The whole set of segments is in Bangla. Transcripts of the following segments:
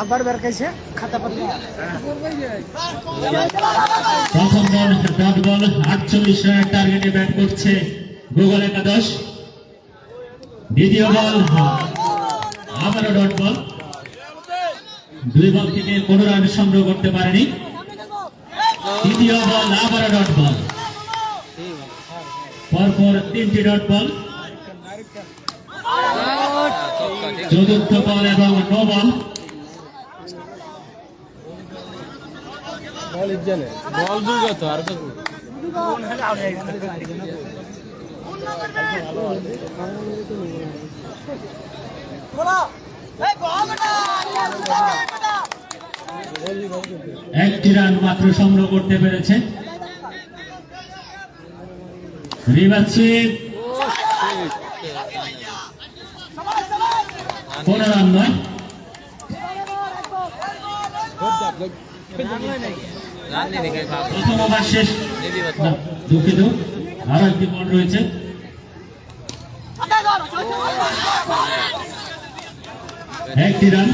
আবার খাতা পাতা বল ডট বল আটচল্লিশ রানের টার্গেটে ব্যাট করছে গুগল একাদশ দ্বিতীয় বল আবারও ডট বল দুই বল থেকে কোনো রান সংগ্রহ করতে পারেনি তৃতীয় বল আবারও ডট বল পরপর তিনটি ডট বল। চতুর্থ বল এবং নো বল বল দুর্গা আর একটি রান মাত্র সংগ্রহ করতে পেরেছে। রিভার্সি কোন রান নয় প্রথম ওভার শেষ। দুঃখিত। আরও একটি বল রয়েছে। একটি রান।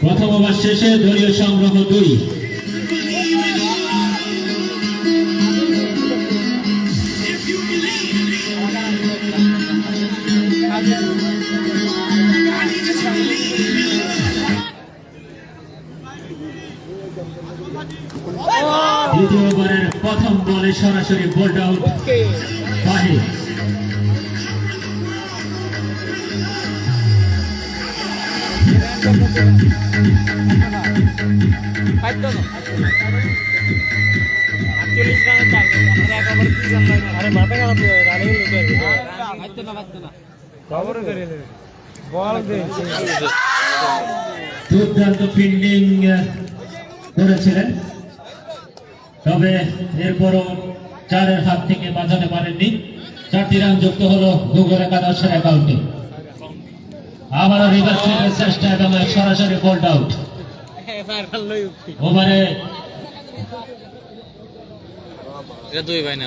প্রথম ওভার শেষে দলীয় সংগ্রহ দুই। পাইতো না খবর করে। বল দে। দুর্দান্ত ফিল্ডিং করেছিলেন। তবে এরপরও চারের হাত থেকে বাঁচাতে পারেননি। চারটি রান যুক্ত হলো দুগর একাদশের অ্যাকাউন্টে আবারও রিভার্স চেষ্টা এবং সরাসরি বোল্ড আউট ওভারে দুই ভাই না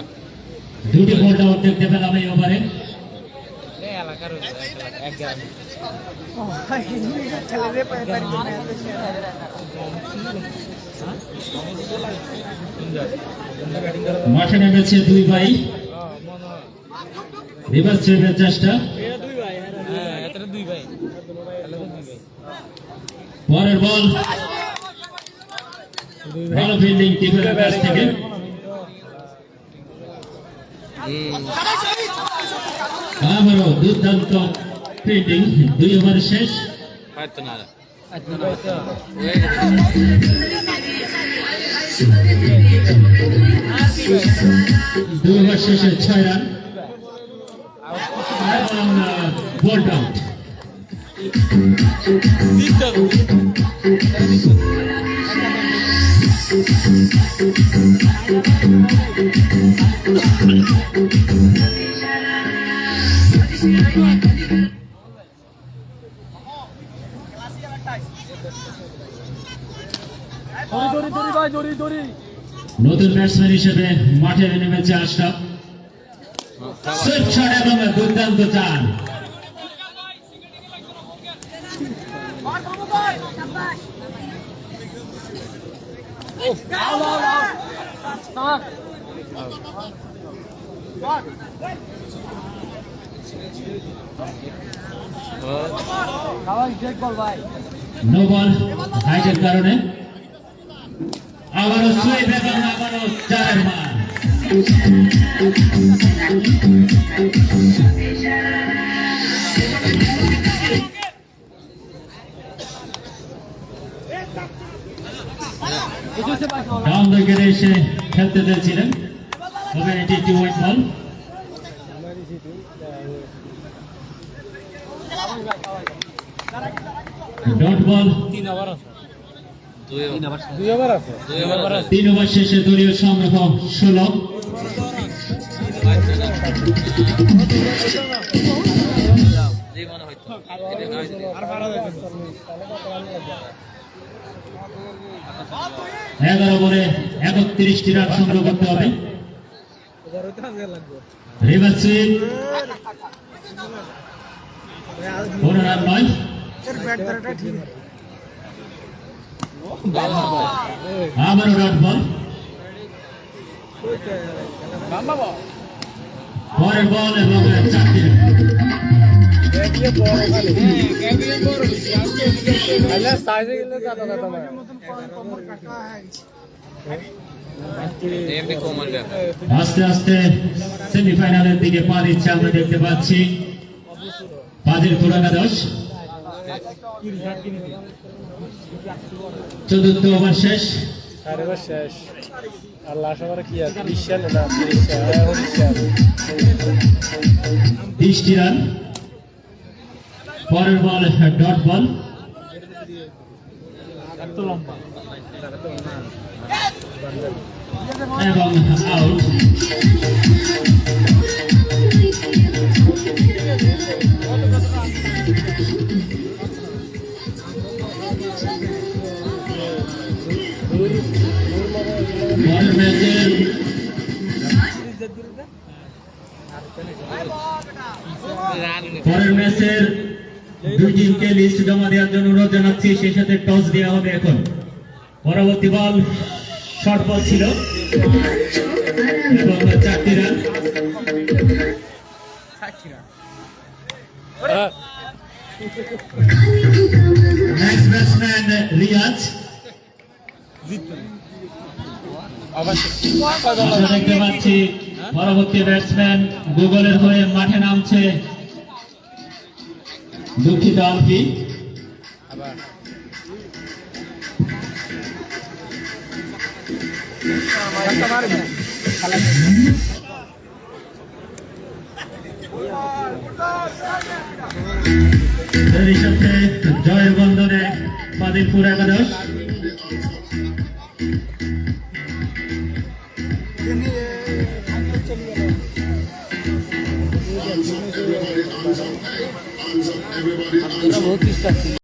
দুটি বোল্ড আউট দেখতে পেলাম এই ওভারে। মাঠে নেমেছে দুই ভাই। রিভার্স সুইপের চেষ্টা। হ্যাঁ পরের বল। ভালো ফিল্ডিং টিপের কাছ থেকে। আবারও দুর্দান্ত। ফিল্ডিং দুই ওভার শেষ। দুই ওভার শেষে ছয় রান আউট নতুন ব্যাটসম্যান হিসেবে মাঠে নেমেছে আশরাফ। সুইপ এবং দুর্দান্ত ভাই নো বল হাইটের কারণে। আবারও সুইপ এবং আবারও চারের মান ডাউন উইকেটে এসে খেলতে চেয়েছিলেন তবে এটি একটি ওয়েট বল ডট বল তিন ওভার আছে দুই ওভার। আছে? দুই ওভার আছে। তিন ওভার শেষে দলীয় সংগ্রহ ষোলো। মনে এগারো বলে একত্রিশটি রান সংগ্রহ করতে হবে। River sweep. পনেরো রান নয় এর ব্যাট ধরাটা ঠিক আছে আবারও ডট বল বল এবং আস্তে আস্তে সেমিফাইনালের দিকে পা দিচ্ছে আমরা দেখতে পাচ্ছি পাঁচের পুরাকাদশ চতুর্থ ওভার শেষ। আরে এবার শেষ। আল্লাহ আশা করে কি আর বিশ্বাস না বিশ্বাস বিশ্বাস বিশটি রান। পরের বল ডট বল। এবং আউট। পরের ম্যাচের পরের ম্যাচের দুই টিমকে লিস্ট জমা দেওয়ার জন্য অনুরোধ জানাচ্ছি সেই সাথে টস দেওয়া হবে এখন। পরবর্তী বল শর্ট বল ছিল। এবং চারটি রান আমরা দেখতে পাচ্ছি পরবর্তী ব্যাটসম্যান গুগলের হয়ে মাঠে নামছে। দুঃখিত আলফি। সাথে বন্ধনে বাদিলপুর একাদশ। বহুত চেষ্টা